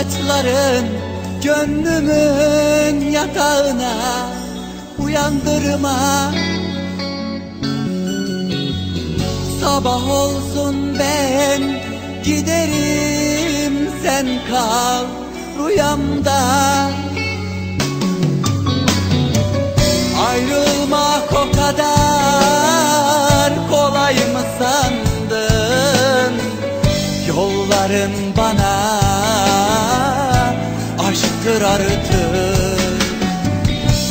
saçların gönlümün yatağına uyandırma. Sabah olsun ben giderim sen kal rüyamda artık.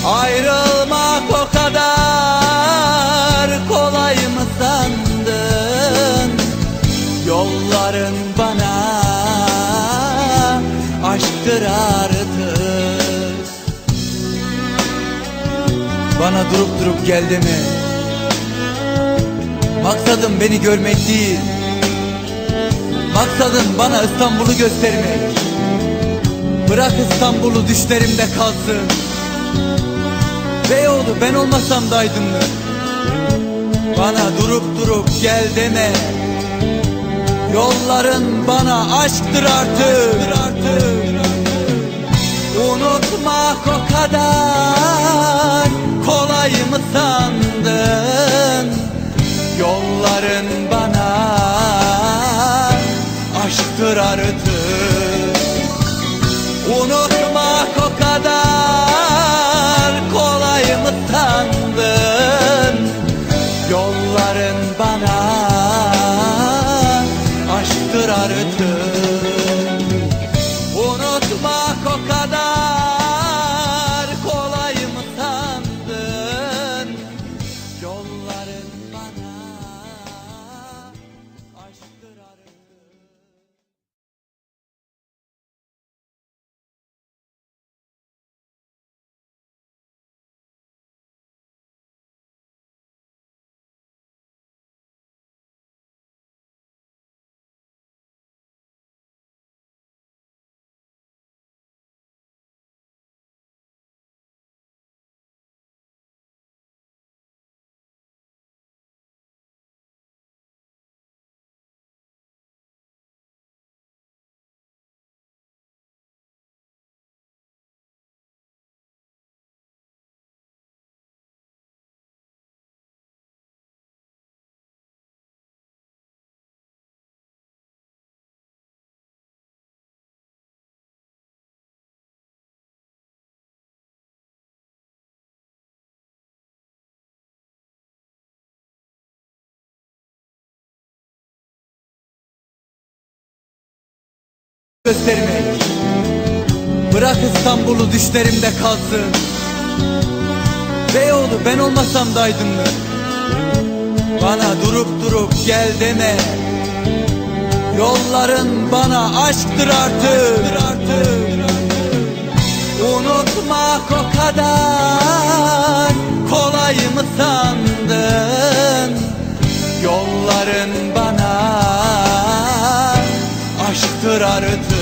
Ayrılmak o kadar kolay mı sandın? Yolların bana aşktır artık. Bana durup durup gel deme. Maksadım beni görmek değil. Maksadın bana İstanbul'u göstermek Bırak İstanbul'u düşlerimde kalsın. Beyoğlu ben olmasam da aydınlık. Bana durup durup gel deme. Yolların bana aşktır artık, Unutmak o kadar kolay mı sandın? Yolların bana aşktır artık Unutmak o kadar göstermek. Bırak İstanbul'u düşlerimde kalsın. Beyoğlu ben olmasam da aydınlık Bana durup durup gel deme. Yolların bana aşktır artık. Unutmak o kadar kolay mı sandın? Yolların bana aşktır artık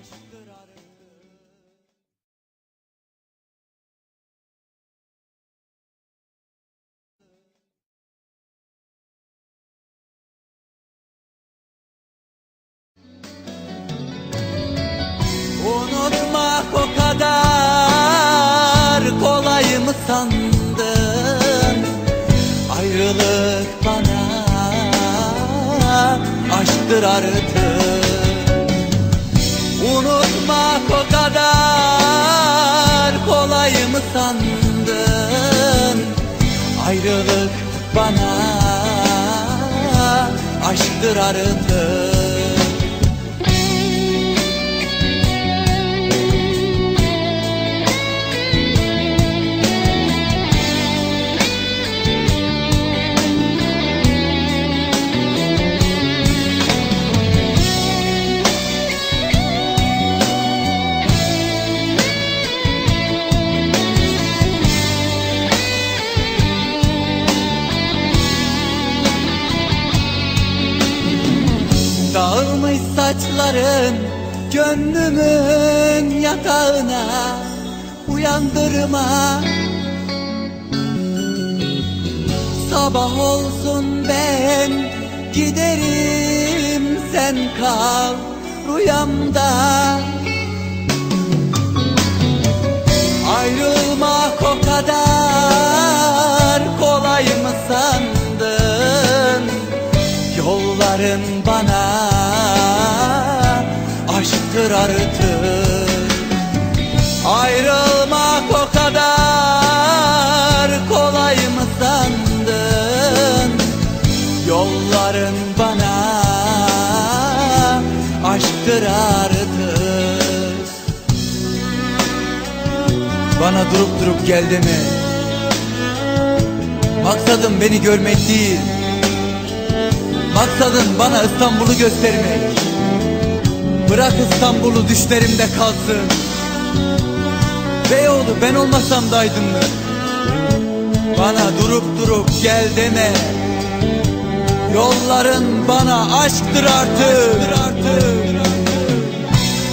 Unutmak o kadar kolay mı sandın? Ayrılık bana aşktır artık Unutmak o kadar kolay mı sandın? Ayrılık bana aşktır artık Dağılmış saçların gönlümün yatağına uyandırma. Sabah olsun ben giderim sen kal rüyamda artık. Ayrılmak o kadar kolay mı sandın? Yolların bana aşktır artık. Bana durup durup gel deme. Maksadım beni görmek değil. Maksadın bana İstanbul'u göstermek Bırak İstanbul'u düşlerimde kalsın. Beyoğlu ben olmasam da aydınlık Bana durup durup gel deme. Yolların bana aşktır artık,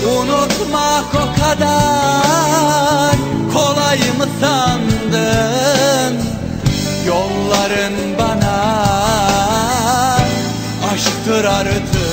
Unutmak o kadar kolay mı sandın? Yolların bana aşktır artık